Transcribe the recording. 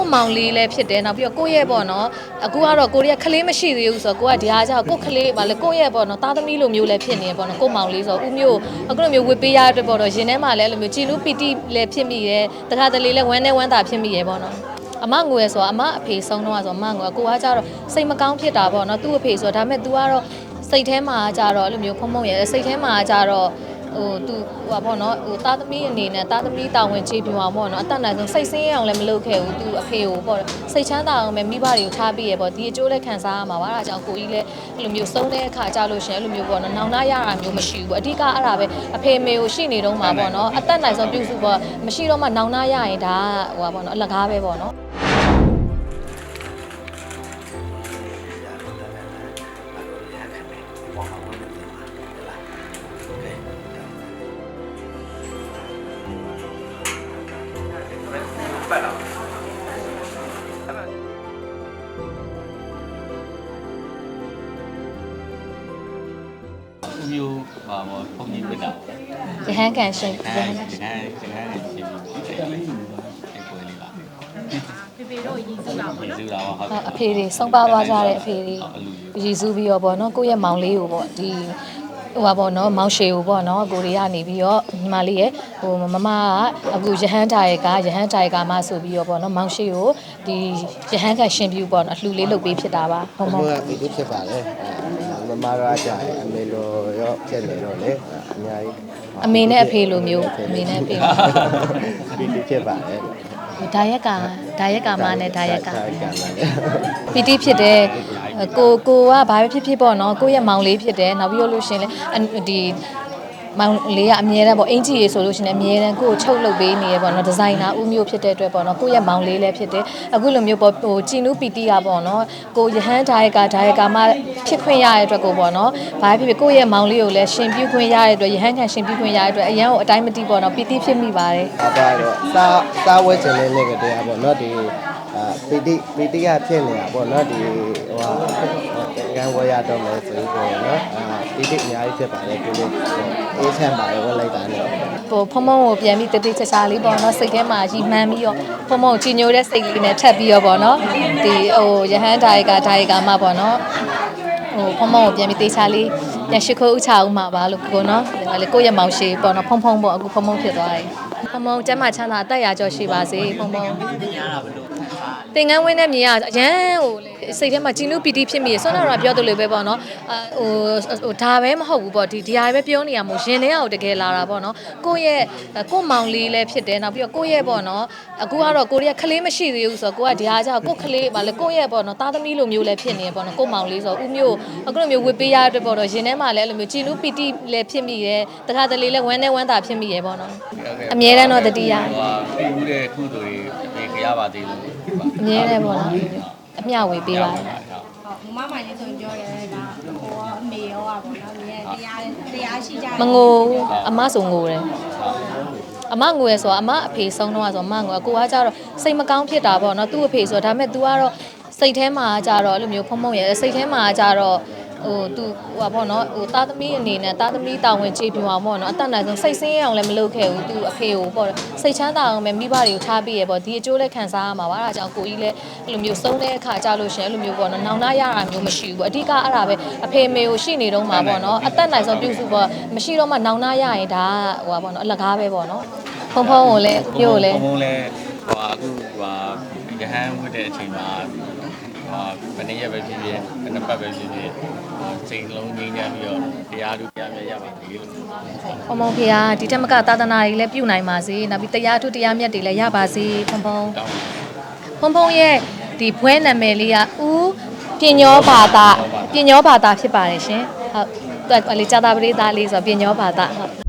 ယ့်မောင်လေးလည်းဖြစ်တယ်နောက်ပြီးတော့ကိုယ့်ရဲ့ပေါ့နော်အခုကတော့ကိုရီးယားကလေးမရှိသေးဘူးဆိုတော့ကိုကဒီဟာကြောင့်ကိုယ့်ကလေးဗာလေကိုယ့်ရဲ့ပေါ့နော်သားသမီးလိုမျိုးလည်းဖြစ်နေပေါ့နော်ကိုယ့်မောင်လေးဆိုတော့ဦးမျိုးအခုလိုမျိုးဝစ်ပေးရတဲ့အတွက်ပေါ့တော့ရင်ထဲမှာလည်းအဲ့လိုမျိုးကြည်လူပီတိလည်းဖြစ်မိရဲတခါတလေလည်းဝမ်းနဲ့ဝမ်းသာဖြစ်မိရဲပေါ့နော်အမငွေဆိုတော့အမအဖေဆုံးတော့ဆိုတော့အမငွေကိုကကြတော့စိတ်မကောင်းဖြစ်တာပေါ့နော်သူ့အဖေဆိုတော့ဒါပေမဲ့ तू ကတော့စိတ်ထဲမှာကြတော့အဲ့လိုမျိုးဖုံဖုံရဲစိတ်ထဲမှာကြတော့ ဟိုသူဟိုပါပေါ့နော်ဟိုသားသမီးအနေနဲ့သားသမီးတာဝန်ချေပြအောင်ပေါ့နော်အသက်နိုင်ဆုံးစိတ်ဆင်းရအောင်လည်းမလုပ်ခဲ့ဘူးသူအဖေကိုပေါ့စိတ်ချမ်းသာအောင်ပဲမိဘတွေကိုထားပြီးရပေါ့ဒီအကျိုးလည်းခံစားရမှာပါဒါကြောင့်ကိုကြီးလည်းအဲ့လိုမျိုးဆုံးတဲ့အခါကြလို့ရှင်အဲ့လိုမျိုးပေါ့နော်နောင်နာရတာမျိုးမရှိဘူးပေါ့အဓိကအဲ့ဒါပဲအဖေမေကိုရှိနေတော့မှာပေါ့နော်အသက်နိုင်ဆုံးပြုစုပေါ့မရှိတော့မှနောင်နာရရင်ဒါဟိုပါပေါ့နော်အလကားပဲပေါ့နော် ဦးမျိုးဟာမောဖုန်ကြီးပြတာရဟန်းကန်ရှင်အဲဒီကနေ့ဒီကနေ့ရှင်းပြီးအဲ့ကိုလေးပါဖေဖေတို့ရည်စူးတာပေါ့နော်ဒီလိုတော့ဟုတ်အဖေတွေဆုံးပါသွားကြတဲ့အဖေတွေအလူရည်စူးပြီးတော့ပေါ့နော်ကိုယ့်ရဲ့မောင်လေးကိုပေါ့ဒီ ဟိုပါပေါ့နော်မောင်ရှေကိုပေါ့နော်ကိုရီးယားနေပြီးတော့ညီမလေးရဲ့ဟိုမမကအခုရဟန်းတာရဲ့ကရဟန်းတာရဲ့ကမှဆိုပြီးတော့ပေါ့နော်မောင်ရှေကိုဒီရဟန်းကရှင်ပြူပေါ့နော်အလှူလေးလုပ်ပေးဖြစ်တာပါဟုံအမမေဟုတ်ကပြည်သူဖြစ်ပါလေအဲမမရကြတယ်အမေလိုရောဖြစ်နေတော့လေအများကြီးအမေနဲ့အဖေလိုမျိုးအမေနဲ့အဖေလိုပြည်သူဖြစ်ပါလေ ဒါရက်ကဒါရက်ကမနဲ့ဒါရက်ကဒါရက်ကမနဲ့ပီတိဖြစ်တယ်ကိုကိုကဘာပဲဖြစ်ဖြစ်ပေါ့နော်ကိုယ့်ရဲ့မောင်လေးဖြစ်တယ်နောက်ပြီးတော့လို့ရှရင်လေအဒီ မောင်လေးကအမြဲတမ်းပေါ့အင်ဂျီရေဆိုလို့ရှရင်လည်းအမြဲတမ်းကိုကိုချုပ်လုပ်ပေးနေရပေါ့နော်ဒီဇိုင်နာဦးမျိုးဖြစ်တဲ့အတွက်ပေါ့နော်ကိုယ့်ရဲ့မောင်လေးလည်းဖြစ်တယ်အခုလိုမျိုးပေါ့ဟိုဂျီနူပီတီကပေါ့နော်ကိုယဟန်ဒါယကဒါယကမှဖြစ်ခွင့်ရတဲ့အတွက်ကိုပေါ့နော်ဘာပဲဖြစ်ဖြစ်ကိုယ့်ရဲ့မောင်လေးကိုလည်းရှင်ပြုခွင့်ရတဲ့အတွက်ယဟန်ခံရှင်ပြုခွင့်ရတဲ့အတွက်အရန်ကိုအတိုင်းမတိပေါ့နော်ပီတိဖြစ်မိပါတယ်အပါတော့စားစားဝဲချင်တဲ့နေ့ကတည်းကပေါ့နော်ဒီအာပီတိပီတိကဖြစ်နေတာပေါ့နော်ဒီဟိုဟာ ကံဝဲရတော့မယ်ဆိုပြီးတော့နော်အာပီတိအများကြီးဖြစ်ပါလေဒီလိုအေးချမ်းပါလေဝဲလိုက်တာနဲ့ဟိုဖုံဖုံကိုပြန်ပြီးတတိချာချာလေးပေါ့နော်စိတ်ထဲမှာရီမှန်းပြီးတော့ဖုံဖုံကိုကြည်ညိုတဲ့စိတ်လေးနဲ့ထပ်ပြီးတော့ပေါ့နော်ဒီဟိုရဟန်းဒါယကဒါယကမှပေါ့နော်ဟိုဖုံဖုံကိုပြန်ပြီးတေချာလေးပြန်ရှိခိုးဥချအောင်မှာပါလို့ကိုနော်ဒီမှာလေကိုယ့်ရဲ့မောင်ရှိပေါ့နော်ဖုံဖုံပေါ့အခုဖုံဖုံဖြစ်သွားပြီဖုံဖုံကျမ်းမာချမ်းသာအသက်ရာကျော်ရှိပါစေဖုံဖုံ တင်ငန်းဝင်းနဲ့မြေရအရန်ဟိုလေစိတ်ထဲမှာကြည်နုပီတိဖြစ်မိရဆွမ်းနာတော့ပြောသလိုပဲပေါ့နော်အာဟိုဟိုဒါပဲမဟုတ်ဘူးပေါ့ဒီဒီဟာပဲပြောနေရမို့ရင်ထဲအောင်တကယ်လာတာပေါ့နော်ကိုယ့်ရဲ့ကိုယ့်မောင်လေးလည်းဖြစ်တယ်နောက်ပြီးတော့ကိုယ့်ရဲ့ပေါ့နော်အခုကတော့ကိုရီးယားကလေးမရှိသေးဘူးဆိုတော့ကိုကဒီဟာကြောင့်ကိုယ့်ကလေးဗာလေကိုယ့်ရဲ့ပေါ့နော်သားသမီးလိုမျိုးလည်းဖြစ်နေပေါ့နော်ကိုယ့်မောင်လေးဆိုတော့ဦးမျိုးအခုလိုမျိုးဝစ်ပေးရတဲ့အတွက်ပေါ့တော့ရင်ထဲမှာလည်းအဲ့လိုမျိုးကြည်နုပီတိလည်းဖြစ်မိရဲတခါတလေလည်းဝမ်းနဲ့ဝမ်းသာဖြစ်မိရဲပေါ့နော်အမြဲတမ်းတော့တတိယဟိုပြီးဦးတဲ့ခုတို့တွေပြေခရပါသေးလို့ အမြဲတမ်းပေါ့နော်အမျှဝေပေးပါတယ် ဟုတ်မမလေးဆိုပြောတယ်ကဟိုအမေရောอ่ะပေါ့နော်မြေတရားတရားရှိကြတယ် မငိုဘူးအမဆိုငိုတယ်အမငိုရဆိုတော့အမအဖေဆုံးတော့ဆိုတော့အမငိုရကိုကကြတော့စိတ်မကောင်းဖြစ်တာပေါ့နော်သူ့အဖေဆိုတော့ဒါပေမဲ့ तू ကတော့စိတ်ထဲမှာကြတော့အဲ့လိုမျိုးဖုံဖုံရစိတ်ထဲမှာကြတော့ ဟို तू ဟိုပါပေါ့နော်ဟိုသားသမီးအနေနဲ့သားသမီးတာဝန်ချေပြအောင်ပေါ့နော်အသက်နိုင်ဆုံးစိတ်ဆင်းရအောင်လည်းမလုပ်ခဲ့ဘူး तू အဖေကိုပေါ့စိတ်ချမ်းသာအောင်ပဲမိဘတွေကိုထားပြီးရပေါ့ဒီအကျိုးလည်းခံစားရမှာပါဒါကြောင့်ကိုကြီးလည်းအဲ့လိုမျိုးဆုံးတဲ့အခါကြလို့ရှင်အဲ့လိုမျိုးပေါ့နော်နောင်နာရတာမျိုးမရှိဘူးအဓိကအဲ့ဒါပဲအဖေမေကိုရှိနေတော့မှာပေါ့နော်အသက်နိုင်ဆုံးပြုစုပေါ့မရှိတော့မှနောင်နာရရင်ဒါဟိုပါပေါ့နော်အလကားပဲပေါ့နော်ဖုံဖုံကိုလည်းပြို့လည်းဘုံလဲဟိုအခုဟိုရဟန်းဝတ်တဲ့အချိန်မှာ ဟာမနေ့ရက်ပဲဖြစ်ဖြစ်နှစ်ပတ်ပဲဖြစ်ဖြစ်စိတ်လုံးငြိမ်းချမ်းပြီးတော့တရားသူတရားမြတ်ရပါသေးလို့ဖုံဖုံဖေဟာဒီတက်မကသာသနာကြီးလည်းပြုနိုင်ပါစေနောက်ပြီးတရားထုတရားမြတ်တွေလည်းရပါစေဖုံဖုံတောင်းဖုံဖုံရဲ့ဒီဘွဲနာမည်လေးကဦးပညောဘာသာပညောဘာသာဖြစ်ပါတယ်ရှင်ဟုတ်သူကလေကြာတာပရိသတ်လေးဆိုပညောဘာသာဟုတ်